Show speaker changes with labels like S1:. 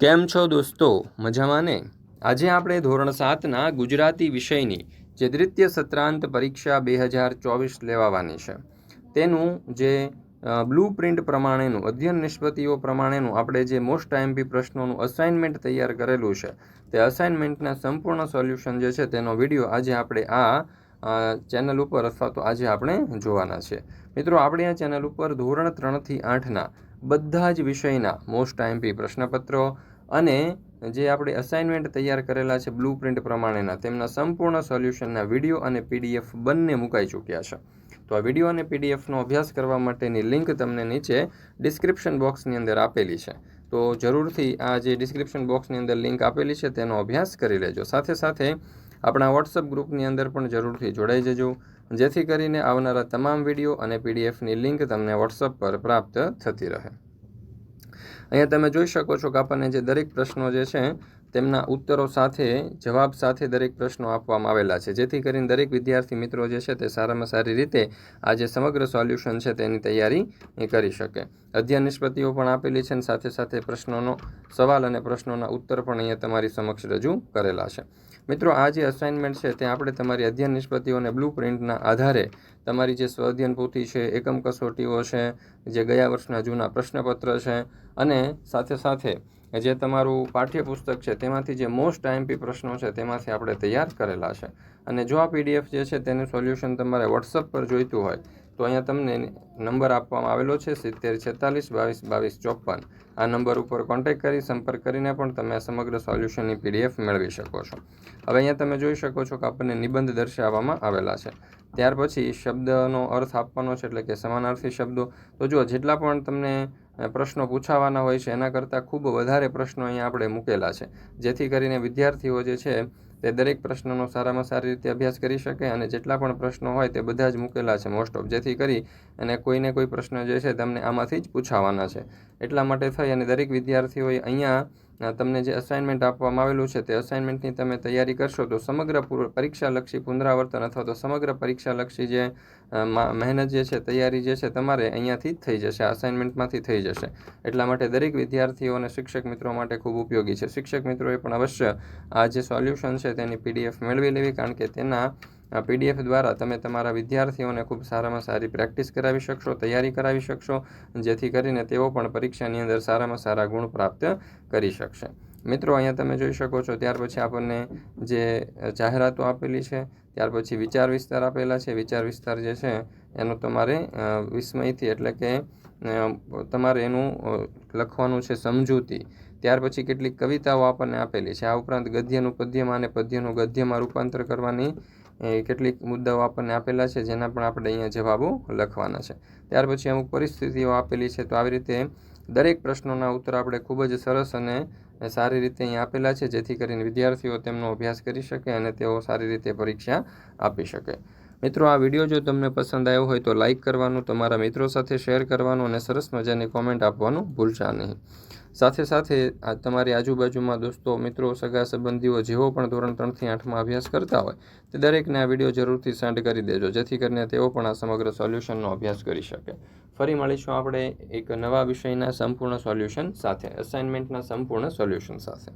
S1: કેમ છો દોસ્તો? મજામાં ને? આજે આપણે ધોરણ સાતના ગુજરાતી વિષયની જે દ્વિતીય સત્રાંત પરીક્ષા બે હજાર ચોવીસ લેવાવાની છે. તેનું જે બ્લુ પ્રિન્ટ પ્રમાણેનું, અધ્યયન નિષ્પત્તિઓ પ્રમાણેનું આપણે જે મોસ્ટ આઈએમપી પ્રશ્નોનું અસાઇનમેન્ટ તૈયાર કરેલું છે, તે અસાઇનમેન્ટના સંપૂર્ણ સોલ્યુશન જે છે તેનો વીડિયો આજે આપણે આ ચેનલ ઉપર અથવા તો આજે આપણે જોવાના છે. મિત્રો, આપણે આ ચેનલ ઉપર ધોરણ ત્રણથી આઠના બધા જ વિષયના મોસ્ટ આઈએમપી પ્રશ્નપત્રો અને જે આપણે અસાઇનમેન્ટ તૈયાર કરેલા છે બ્લુ પ્રિન્ટ પ્રમાણેના, તેમના સંપૂર્ણ સોલ્યુશનના વીડિયો અને પીડીએફ બંને મુકાઈ ચૂક્યા છે. તો આ વીડિયો અને પીડીએફનો અભ્યાસ કરવા માટેની લિંક તમને નીચે ડિસ્ક્રિપ્શન બોક્સની અંદર આપેલી છે. તો જરૂરથી આ જે ડિસ્ક્રિપ્શન બોક્સની અંદર લિંક આપેલી છે તેનો અભ્યાસ કરી લેજો. સાથે સાથે આપણા વોટ્સઅપ ગ્રુપની અંદર પણ જરૂરથી જોડાઈ જજો. જેથી કરીને આવનારા તમામ વીડિયો અને પીડીએફની લિંક તમને વોટ્સઅપ પર પ્રાપ્ત થતી રહે. અહીંયા તમે જોઈ શકો છો કે આપણને જે દરેક પ્રશ્નો જે છે તેમના ઉત્તરો સાથે, જવાબ સાથે દરેક પ્રશ્નો આપવામાં આવેલા છે. જેથી કરીને દરેક વિદ્યાર્થી મિત્રો જે છે તે સારામાં સારી રીતે આ જે સમગ્ર સોલ્યુશન છે તેની તૈયારી કરી શકે. અધ્યયન નિષ્પત્તિઓ પણ આપેલી છે અને સાથે સાથે પ્રશ્નોનો, સવાલ અને પ્રશ્નોના ઉત્તર પણ અહીંયા તમારી સમક્ષ રજૂ કરેલા છે. મિત્રો, આ જે અસાઇનમેન્ટ છે તે આપણે તમારી અધ્યયન નિષ્પતિઓને બ્લુ પ્રિન્ટના આધારે તમારી જે સ્વઅધ્યયન પોથી છે, એકમ કસોટીઓ છે, જે ગયા વર્ષના જૂના પ્રશ્નપત્ર છે અને સાથે સાથે જે તમારું પાઠ્યપુસ્તક છે, તેમાંથી જે મોસ્ટ આઈએમપી પ્રશ્નો છે, તેમાંથી આપણે તૈયાર કરેલા છે. અને જો આ પીડીએફ જે છે, તેનું સોલ્યુશન તમારે વોટ્સઅપ પર જોઈતું હોય, તો અહીંયા તમને નંબર આપવામાં આવેલો છે, સિત્તેર છેતાલીસ બાવીસ બાવીસ ચોપન. આ નંબર ઉપર કોન્ટેક્ટ કરી, સંપર્ક કરીને પણ તમે આ સમગ્ર સોલ્યુશનની પીડીએફ મેળવી શકો છો. હવે અહીંયા તમે જોઈ શકો છો કે આપણને નિબંધ દર્શાવવામાં આવેલા છે. ત્યાર પછી શબ્દનો અર્થ આપવાનો છે એટલે કે સમાનાર્થી શબ્દો. તો જો જેટલા પણ તમને પ્રશ્નો પૂછાવાના હોય છે, એના કરતાં ખૂબ વધારે પ્રશ્નો અહીંયા આપણે મૂકેલા છે. જેથી કરીને વિદ્યાર્થીઓ જે છે, તે દરેક પ્રશ્નનો સારામાં સારી રીતે અભ્યાસ કરી શકે અને જેટલા પણ પ્રશ્નો હોય તે બધા જ મૂકેલા છે મોસ્ટ ઓફ જેથી કરી અને કોઈને કોઈ પ્રશ્ન જે છે તમને આમાંથી જ પૂછાવાના છે. એટલા માટે થઈ અને દરેક વિદ્યાર્થીઓએ અહીંયા તમને જે અસાઇનમેન્ટ આપવામાં આવેલું છે તે અસાઇનમેન્ટની તમે તૈયારી કરશો તો સમગ્ર પરીક્ષાલક્ષી પુનરાવર્તન અથવા તો સમગ્ર પરીક્ષાલક્ષી જે મહેનત જે છે, તૈયારી જે છે તમારે અહીંયાથી થઈ જશે અસાઇનમેન્ટમાંથી થઈ જશે. એટલા માટે દરેક વિદ્યાર્થીઓ અને શિક્ષક મિત્રો માટે ખૂબ ઉપયોગી છે. શિક્ષક મિત્રોએ પણ અવશ્ય આ જે સોલ્યુશન છે તેની પીડીએફ મેળવી લેવી, કારણ કે તેના પીડીએફ દ્વારા તમે તમારા વિદ્યાર્થીઓને ખૂબ સારામાં સારી પ્રેક્ટિસ કરાવી શકશો, તૈયારી કરાવી શકશો, જેથી કરીને તેઓ પણ પરીક્ષાની અંદર સારામાં સારા ગુણ પ્રાપ્ત કરી શકશે. મિત્રો, અહીંયા તમે જોઈ શકો છો, ત્યાર પછી આપણને જે જાહેરાતો આપેલી છે, ત્યાર પછી વિચાર વિસ્તાર આપેલા છે. વિચાર વિસ્તાર જે છે, એનો તમારે વિસ્મયથી એટલે કે તમારે એનું લખવાનું છે સમજૂતી. ત્યાર પછી કેટલીક કવિતાઓ આપણને આપેલી છે. આ ઉપરાંત ગદ્યનું પદ્યમાં અને પદ્યનું ગદ્યમાં રૂપાંતર કરવાની કેટલીક મુદ્દાઓ આપણને આપેલા છે, જેના પણ આપણે અહીંયા જવાબો લખવાના છે. ત્યાર પછી અમુક પરિસ્થિતિઓ આપેલી છે, તો આવી રીતે દરેક પ્રશ્નોના ઉત્તર આપણે ખૂબ જ સરસ અને સારી રીતે અહીં આપેલા છે, જેથી કરીને વિદ્યાર્થીઓ તેમનો અભ્યાસ કરી શકે અને તેઓ સારી રીતે પરીક્ષા આપી શકે. મિત્રો, આ વીડિયો જો તમને પસંદ આવ્યો હોય તો લાઇક કરવાનું, તમારા મિત્રો સાથે શેર કરવાનું અને સરસ મજાની કોમેન્ટ આપવાનું ભૂલશા નહીં. સાથે સાથે, આ તમારી આજુબાજુમાં દોસ્તો, મિત્રો, સગા સંબંધીઓ જેઓ પણ ધોરણ ત્રણથી આઠમાં અભ્યાસ કરતા હોય, તે દરેકને આ વીડિયો જરૂરથી સેન્ડ કરી દેજો, જેથી કરીને તેઓ પણ આ સમગ્ર સોલ્યુશનનો અભ્યાસ કરી શકે. ફરી મળીશું આપણે એક નવા વિષયના સંપૂર્ણ સોલ્યુશન સાથે અસાઇનમેન્ટના સંપૂર્ણ સોલ્યુશન સાથે.